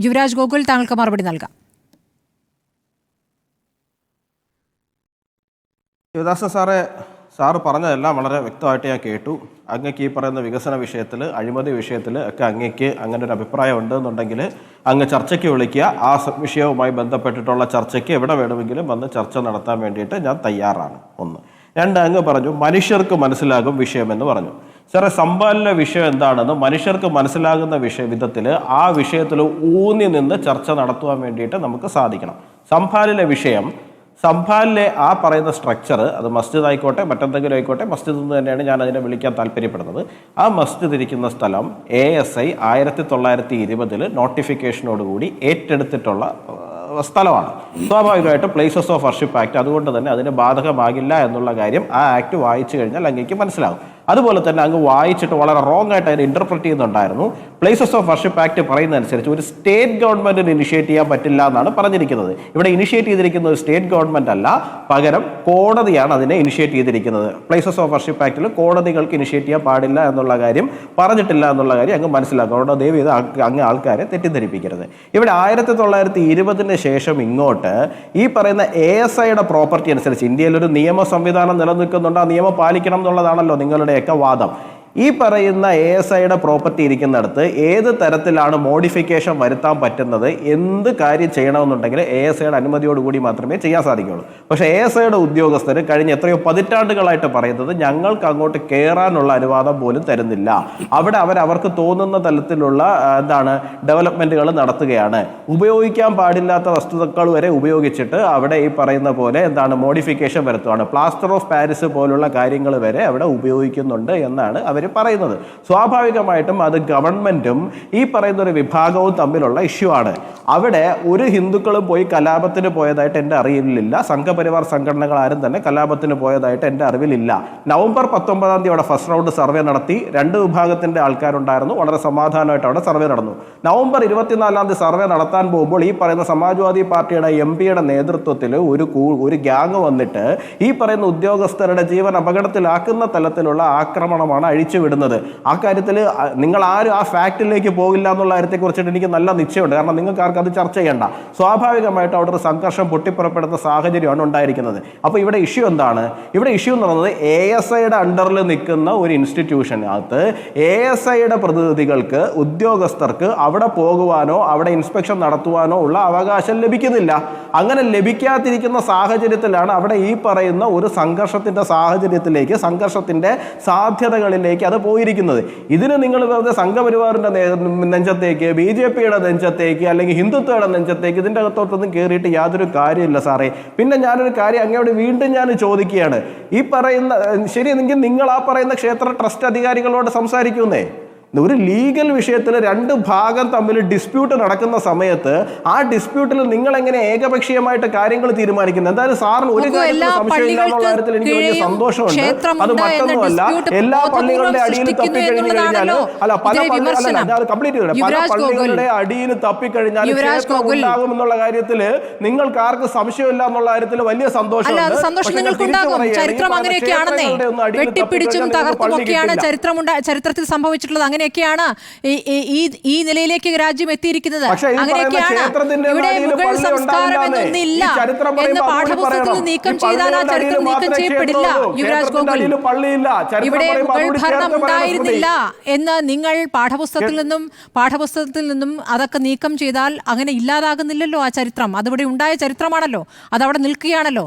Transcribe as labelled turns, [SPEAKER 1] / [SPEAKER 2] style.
[SPEAKER 1] യുവരാജ് ഗോകുൽ താങ്കൾക്ക് മറുപടി നൽകാം.
[SPEAKER 2] ശിവദാസൻ സാറേ സാറ് പറഞ്ഞതെല്ലാം വളരെ വ്യക്തമായിട്ട് ഞാൻ കേട്ടു. അങ്ങക്ക് ഈ പറയുന്ന വികസന വിഷയത്തിൽ അഴിമതി വിഷയത്തിൽ ഒക്കെ അങ്ങക്ക് അങ്ങനെ ഒരു അഭിപ്രായം ഉണ്ടെന്നുണ്ടെങ്കിൽ അങ്ങ് ചർച്ചയ്ക്ക് വിളിക്കുക. ആ വിഷയവുമായി ബന്ധപ്പെട്ടിട്ടുള്ള ചർച്ചയ്ക്ക് എവിടെ വേണമെങ്കിലും വന്ന് ചർച്ച നടത്താൻ വേണ്ടിയിട്ട് ഞാൻ തയ്യാറാണ്. ഒന്ന്. രണ്ട് അങ്ങ് പറഞ്ഞു മനുഷ്യർക്ക് മനസ്സിലാകും വിഷയമെന്ന് പറഞ്ഞു. സാറേ സംഭാലിലെ വിഷയം എന്താണെന്ന് മനുഷ്യർക്ക് മനസ്സിലാകുന്ന വിഷയ വിധത്തിൽ ആ വിഷയത്തിൽ ഊന്നി നിന്ന് ചർച്ച നടത്തുവാൻ വേണ്ടിയിട്ട് നമുക്ക് സാധിക്കണം. സംഭാലിലെ വിഷയം സംഭാലിലെ ആ പറയുന്ന സ്ട്രക്ചർ അത് മസ്ജിദ് ആയിക്കോട്ടെ മറ്റെന്തെങ്കിലും ആയിക്കോട്ടെ മസ്ജിദ് എന്ന് തന്നെയാണ് ഞാൻ അതിനെ വിളിക്കാൻ താല്പര്യപ്പെടുന്നത്. ആ മസ്ജിദ് ഇരിക്കുന്ന സ്ഥലം എ എസ് ഐ ആയിരത്തി തൊള്ളായിരത്തി ഇരുപതിൽ നോട്ടിഫിക്കേഷനോടുകൂടി ഏറ്റെടുത്തിട്ടുള്ള സ്ഥലമാണ്. സ്വാഭാവികമായിട്ട് പ്ലേസസ് ഓഫ് വർഷിപ്പ് ആക്ട് അതുകൊണ്ട് തന്നെ അതിന് ബാധകമാകില്ല എന്നുള്ള കാര്യം ആ ആക്ട് വായിച്ചു കഴിഞ്ഞാൽ അങ്ങേക്ക് മനസ്സിലാകും. അതുപോലെ തന്നെ അങ്ങ് വായിച്ചിട്ട് വളരെ റോങ് ആയിട്ട് അതിനെ ഇന്റർപ്രറ്റ് ചെയ്യുന്നുണ്ടായിരുന്നു. പ്ലേസസ് ഓഫ് വർഷിപ്പ് ആക്ട് പറയുന്നതനുസരിച്ച് ഒരു സ്റ്റേറ്റ് ഗവൺമെന്റിന് ഇനിഷ്യേറ്റ് ചെയ്യാൻ പറ്റില്ല എന്നാണ് പറഞ്ഞിരിക്കുന്നത്. ഇവിടെ ഇനിഷ്യേറ്റ് ചെയ്തിരിക്കുന്നത് ഒരു സ്റ്റേറ്റ് ഗവൺമെന്റ് അല്ല പകരം കോടതിയാണ് അതിനെ ഇനിഷ്യേറ്റ് ചെയ്തിരിക്കുന്നത്. പ്ലേസസ് ഓഫ് വർഷിപ്പ് ആക്ടിൽ കോടതികൾക്ക് ഇനിഷ്യേറ്റ് ചെയ്യാൻ പാടില്ല എന്നുള്ള കാര്യം പറഞ്ഞിട്ടില്ല എന്നുള്ള കാര്യം അങ്ങ് മനസ്സിലാക്കും. അവിടെ ദയവ് ഇത് അങ്ങ് ആൾക്കാരെ തെറ്റിദ്ധരിപ്പിക്കരുത്. ഇവിടെ ആയിരത്തി തൊള്ളായിരത്തി ഇരുപതിന് ശേഷം ഇങ്ങോട്ട് ഈ പറയുന്ന എ എസ് ഐയുടെ പ്രോപ്പർട്ടി അനുസരിച്ച് ഇന്ത്യയിൽ ഒരു നിയമ സംവിധാനം നിലനിൽക്കുന്നുണ്ട്. ആ നിയമം പാലിക്കണം എന്നുള്ളതാണല്ലോ നിങ്ങളുടെയൊക്കെ വാദം. ഈ പറയുന്ന എ എസ് ഐയുടെ പ്രോപ്പർട്ടി ഇരിക്കുന്നിടത്ത് ഏത് തരത്തിലാണ് മോഡിഫിക്കേഷൻ വരുത്താൻ പറ്റുന്നത് എന്ത് കാര്യം ചെയ്യണമെന്നുണ്ടെങ്കിൽ എ എസ് ഐയുടെ അനുമതിയോടുകൂടി മാത്രമേ ചെയ്യാൻ സാധിക്കുകയുള്ളൂ. പക്ഷേ എ എസ് ഐയുടെ ഉദ്യോഗസ്ഥർ കഴിഞ്ഞ എത്രയോ പതിറ്റാണ്ടുകളായിട്ട് പറയുന്നത് ഞങ്ങൾക്ക് അങ്ങോട്ട് കയറാനുള്ള അനുവാദം പോലും തരുന്നില്ല. അവിടെ അവർ അവർക്ക് തോന്നുന്ന തലത്തിലുള്ള എന്താണ് ഡെവലപ്മെന്റുകൾ നടത്തുകയാണ്. ഉപയോഗിക്കാൻ പാടില്ലാത്ത വസ്തുതകൾ വരെ ഉപയോഗിച്ചിട്ട് അവിടെ ഈ പറയുന്ന പോലെ എന്താണ് മോഡിഫിക്കേഷൻ വരുത്തുകയാണ് പ്ലാസ്റ്റർ ഓഫ് പാരീസ് പോലുള്ള കാര്യങ്ങൾ വരെ അവിടെ ഉപയോഗിക്കുന്നുണ്ട് എന്നാണ് അവർ പറയുന്നത്. സ്വാഭാവികമായിട്ടും അത് ഗവൺമെന്റും ഈ പറയുന്ന ഒരു വിഭാഗവും തമ്മിലുള്ള ഇഷ്യൂ ആണ്. അവിടെ ഒരു ഹിന്ദുക്കളും പോയി കലാപത്തിന് പോയതായിട്ട് എന്റെ അറിവിലില്ല. സംഘപരിവാർ സംഘടനകൾ ആരും തന്നെ കലാപത്തിന് പോയതായിട്ട് എന്റെ അറിവിലില്ല. നവംബർ പത്തൊമ്പതാം തീയതി അവിടെ ഫസ്റ്റ് റൗണ്ട് സർവേ നടത്തി. രണ്ട് വിഭാഗത്തിന്റെ ആൾക്കാരുണ്ടായിരുന്നു. വളരെ സമാധാനമായിട്ട് അവിടെ സർവേ നടന്നു. നവംബർ ഇരുപത്തിനാലാം തീയതി സർവേ നടത്താൻ പോകുമ്പോൾ ഈ പറയുന്ന സമാജ്വാദി പാർട്ടിയുടെ എം പിയുടെ നേതൃത്വത്തിൽ ഒരു കൂ- ഒരു ഗ്യാങ് വന്നിട്ട് ഈ പറയുന്ന ഉദ്യോഗസ്ഥരുടെ ജീവൻ അപകടത്തിലാക്കുന്ന തലത്തിലുള്ള ആക്രമണമാണ് അഴിച്ചുവിടുന്നത് ആ കാര്യത്തിൽ നിങ്ങൾ ആരും ആ ഫാക്റ്റിലേക്ക് പോകില്ല എന്നുള്ള കാര്യത്തെക്കുറിച്ചിട്ട് എനിക്ക് നല്ല നിശ്ചയമുണ്ട്. കാരണം നിങ്ങൾക്ക് ആർക്കും അത് ചർച്ച ചെയ്യേണ്ട. സ്വാഭാവികമായിട്ട് അവിടെ ഒരു സംഘർഷം പൊട്ടിപ്പുറപ്പെടുന്ന സാഹചര്യമാണ് ഉണ്ടായിരിക്കുന്നത്. അപ്പോൾ ഇവിടെ ഇഷ്യൂ എന്താണ്? ഇവിടെ ഇഷ്യൂ എന്ന് പറയുന്നത് എ എസ് ഐയുടെ അണ്ടറിൽ നിൽക്കുന്ന ഒരു ഇൻസ്റ്റിറ്റ്യൂഷനകത്ത് എ എസ് ഐയുടെ പ്രതിനിധികൾക്ക് ഉദ്യോഗസ്ഥർക്ക് അവിടെ പോകുവാനോ അവിടെ ഇൻസ്പെക്ഷൻ നടത്തുവാനോ ഉള്ള അവകാശം ലഭിക്കുന്നില്ല. അങ്ങനെ ലഭിക്കാതിരിക്കുന്ന സാഹചര്യത്തിലാണ് അവിടെ ഈ പറയുന്ന ഒരു സംഘർഷത്തിന്റെ സാഹചര്യത്തിലേക്ക് സംഘർഷത്തിന്റെ സാധ്യതകളിലേക്ക് അത് പോയിരിക്കുന്നത്. ഇതിന് നിങ്ങൾ വെറുതെ സംഘപരിവാറിന്റെ നേ- നെഞ്ചത്തേക്ക് ബി ജെ പിയുടെ നെഞ്ചത്തേക്ക് അല്ലെങ്കിൽ ഹിന്ദുത്വയുടെ നെഞ്ചത്തേക്ക് ഇതിന്റെ അകത്തോട്ടൊന്നും കയറിയിട്ട് യാതൊരു കാര്യമില്ല സാറേ. പിന്നെ ഞാനൊരു കാര്യം അങ്ങോട്ട് വീണ്ടും ഞാൻ ചോദിക്കുകയാണ്. ഈ പറയുന്ന ശരി നിങ്ങൾ ആ പറയുന്ന ക്ഷേത്ര ട്രസ്റ്റ് അധികാരികളോട് സംസാരിക്കുന്നേ ഒരു ലീഗൽ വിഷയത്തിൽ രണ്ട് ഭാഗം തമ്മിൽ ഡിസ്പ്യൂട്ട് നടക്കുന്ന സമയത്ത് ആ ഡിസ്പ്യൂട്ടിൽ നിങ്ങൾ എങ്ങനെ ഏകപക്ഷീയമായിട്ട് കാര്യങ്ങൾ തീരുമാനിക്കുന്നത് എന്തായാലും സാറിന് ഒരു കാര്യത്തിൽ എനിക്ക് വലിയ സന്തോഷമുണ്ട്. അത് മറ്റൊന്നുമല്ല എല്ലാ പള്ളികളുടെ അടിയിൽ
[SPEAKER 1] തപ്പി
[SPEAKER 2] തപ്പിക്കഴിഞ്ഞു കഴിഞ്ഞാൽ അല്ല പല
[SPEAKER 1] ഇതിലെ
[SPEAKER 2] പള്ളി അല്ല
[SPEAKER 1] വിമർശനം.
[SPEAKER 2] ഞാൻ കംപ്ലീറ്റ് ചെയ്തത് പല പള്ളികളുടെ അടിയിൽ തപ്പിക്കഴിഞ്ഞാൽ
[SPEAKER 1] യുവരാജ്
[SPEAKER 2] ക്ഷേത്രം ഉണ്ടാകും എന്നുള്ള കാര്യത്തിൽ നിങ്ങൾക്ക് ആർക്ക് സംശയമില്ല എന്നുള്ള കാര്യത്തിൽ വലിയ സന്തോഷമുണ്ട്.
[SPEAKER 1] സന്തോഷം ചരിത്രം അങ്ങനെയൊക്കെയാണെന്നേ. വെട്ടിപ്പിടിച്ചും
[SPEAKER 2] തകർത്തുമൊക്കെയാണ്
[SPEAKER 1] ചരിത്രം. ചരിത്രത്തിൽ സംഭവിച്ചിട്ടുള്ളത്. അങ്ങനെയൊക്കെയാണ് ഈ- ഈ- നിലയിലേക്ക് രാജ്യം എത്തിയിരിക്കുന്നത്. അങ്ങനെയൊക്കെയാണ് ഇവിടെ മുഗൾ സംസ്കാരം എന്നൊന്നില്ല എന്ന് പാഠപുസ്തകത്തിൽ നീക്കം ചെയ്താൽ ആ ചരിത്രം നീക്കം ചെയ്യപ്പെടില്ല. യുവരാജ്
[SPEAKER 2] ഗോകുലി
[SPEAKER 1] ഗോകുൽ. ഇവിടെ മുഗൾ ഭരണം ഉണ്ടായിരുന്നില്ല എന്ന് നിങ്ങൾ പാഠപുസ്തകത്തിൽ നിന്നും പാഠപുസ്തകത്തിൽ നിന്നും അതൊക്കെ നീക്കം ചെയ്താൽ അങ്ങനെ ഇല്ലാതാകുന്നില്ലല്ലോ ആ ചരിത്രം. അതിവിടെ ഉണ്ടായ ചരിത്രമാണല്ലോ. അതവിടെ നിൽക്കുകയാണല്ലോ.